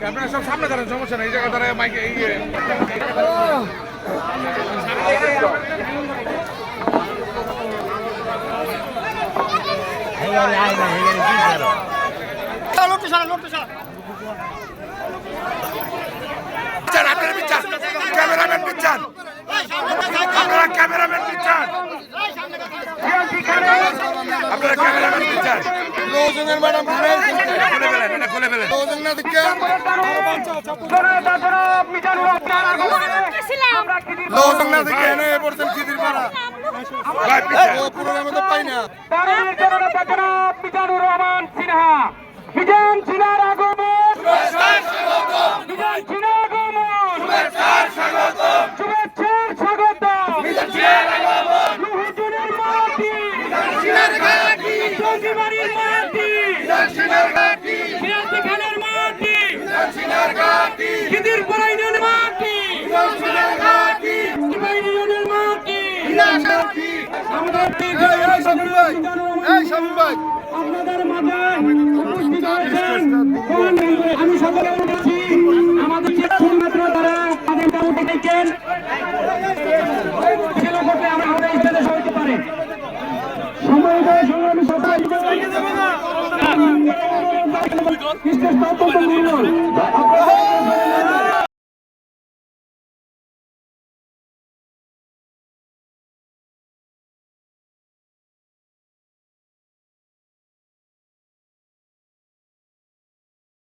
আপনারা সব সামনে দাঁড়ান সমস্যা নেই এই জায়গায় দাঁড়ায় মাইকে এই যে- পিচ্ছান, আপনারা পিচ্ছান। ক্যামেরাম্যান পিচ্ছান। আপনারা ক্যামেরাম্যান পিচ্ছান। আপনারা ক্যামেরাম্যান পিচ্ছান। লোকজনের ম্যাডাম মিজানুর রহমান সিনহা মিজান সিনহার আগমন মিজান সিনহার আগমন শুভেচ্ছার স্বাগত লুহুজুনের মাটি জঙ্গিবাড়ির মাটি খিদির মাটি। ইউনিয়নের মাটি। এই শামীম আপনাদের মাঝে উপস্থিত হয়েছেন। আমি সকলে বলছি আমাদের যে শুধুমাত্র তারা তাদের উঠে দেখেন করতে আমরা আমাদের স্টেজে সবাইতে পারে সময় দেয় সংগ্রামী সবাই